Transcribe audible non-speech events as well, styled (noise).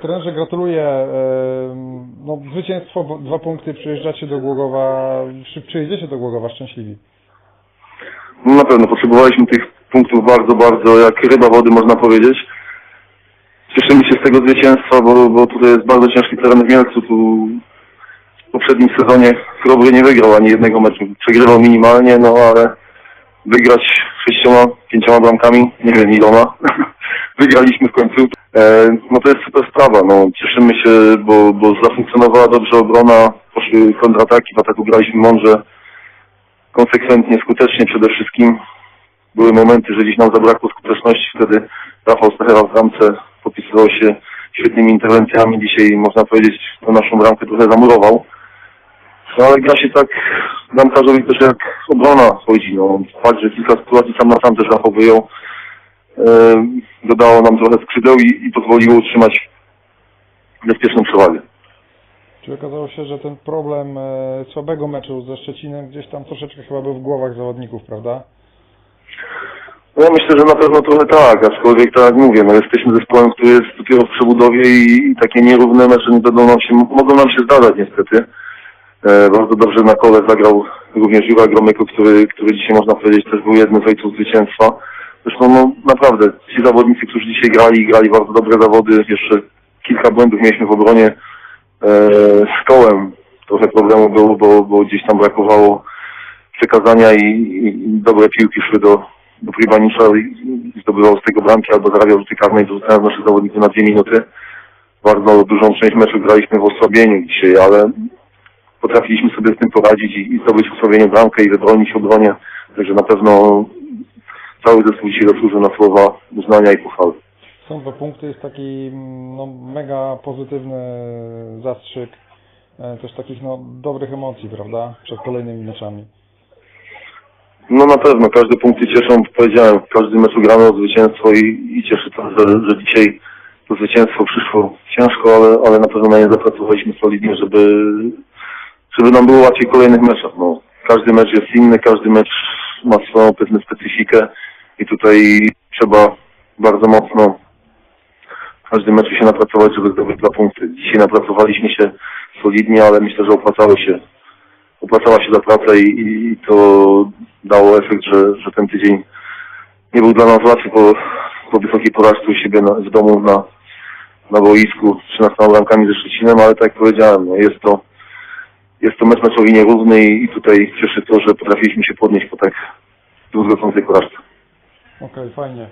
Trenerze gratuluję. No, zwycięstwo, dwa punkty, przyjeżdżacie do Głogowa, przyjedziecie do Głogowa szczęśliwi. No na pewno potrzebowaliśmy tych punktów bardzo, bardzo jak ryba wody można powiedzieć. Cieszymy się z tego zwycięstwa, bo, bo tutaj jest bardzo ciężki teren w Mielcu. Tu w poprzednim sezonie Chrobry nie wygrał ani jednego meczu. Przegrywał minimalnie, no ale wygrać sześcioma, pięcioma bramkami, nie wiem iloma. (laughs) Wygraliśmy w końcu. E, no to jest super sprawa. No, cieszymy się, bo, bo zafunkcjonowała dobrze obrona, poszły kontrataki, w ataku graliśmy mądrze konsekwentnie, skutecznie przede wszystkim. Były momenty, że gdzieś nam zabrakło skuteczności, wtedy Rafał Stachera w bramce popisywał się świetnymi interwencjami. Dzisiaj można powiedzieć, że naszą bramkę trochę zamurował. No ale gra się tak bramkarzowi też jak obrona chodzi. No. Fakt, że kilka sytuacji sam na sam też Rafał wyjął, dodało nam trochę skrzydeł i, i pozwoliło utrzymać bezpieczną przewagę. Czy okazało się, że ten problem e, słabego meczu ze Szczecinem gdzieś tam troszeczkę chyba był w głowach zawodników, prawda? No ja myślę, że na pewno trochę tak, aczkolwiek tak jak mówię, no jesteśmy zespołem, który jest dopiero w przebudowie i, i takie nierówne mecze nie będą nam się, mogą nam się zdarzać niestety. E, bardzo dobrze na kole zagrał również Jura Gromyko, który, który dzisiaj można powiedzieć też był jednym z ojców zwycięstwa. Zresztą no naprawdę, ci zawodnicy, którzy dzisiaj grali, grali bardzo dobre zawody, jeszcze kilka błędów mieliśmy w obronie e, z kołem. Trochę problemu było, bo, bo gdzieś tam brakowało przekazania i, i, dobre piłki szły do, do Pribanicza i, zdobywał z tego bramki albo zarabiał rzuty karne i dorzucając naszych zawodników na dwie minuty. Bardzo dużą część meczu graliśmy w osłabieniu dzisiaj, ale potrafiliśmy sobie z tym poradzić i, i zdobyć w osłabieniu bramkę i wybronić obronie. Także na pewno cały zespół dzisiaj zasłużył na słowa uznania i pochwały. Są dwa punkty, jest taki mm, no, mega pozytywny zastrzyk e, też takich no, dobrych emocji, prawda? Przed kolejnymi meczami. No na pewno, każde punkty cieszą, powiedziałem, w każdym meczu gramy o zwycięstwo i, i cieszy to, że, że dzisiaj to zwycięstwo przyszło ciężko, ale, ale na pewno na nie zapracowaliśmy solidnie, żeby, żeby nam było łatwiej w kolejnych meczach. No, każdy mecz jest inny, każdy mecz ma swoją pewną specyfikę i tutaj trzeba bardzo mocno w każdym meczu się napracować, żeby zdobyć dwa punkty. Dzisiaj napracowaliśmy się solidnie, ale myślę, że się opłacała się ta praca i, i to dało efekt, że, że ten tydzień nie był dla nas łatwy po, po wysokiej porażce u siebie na, w domu na, na boisku z 13 bramkami ze Szczecinem, ale tak jak powiedziałem, no jest to jest to mecz meczowi nierówny i, tutaj cieszy to, że potrafiliśmy się podnieść po tak druzgocącej porażce. Okej, okay, fajnie.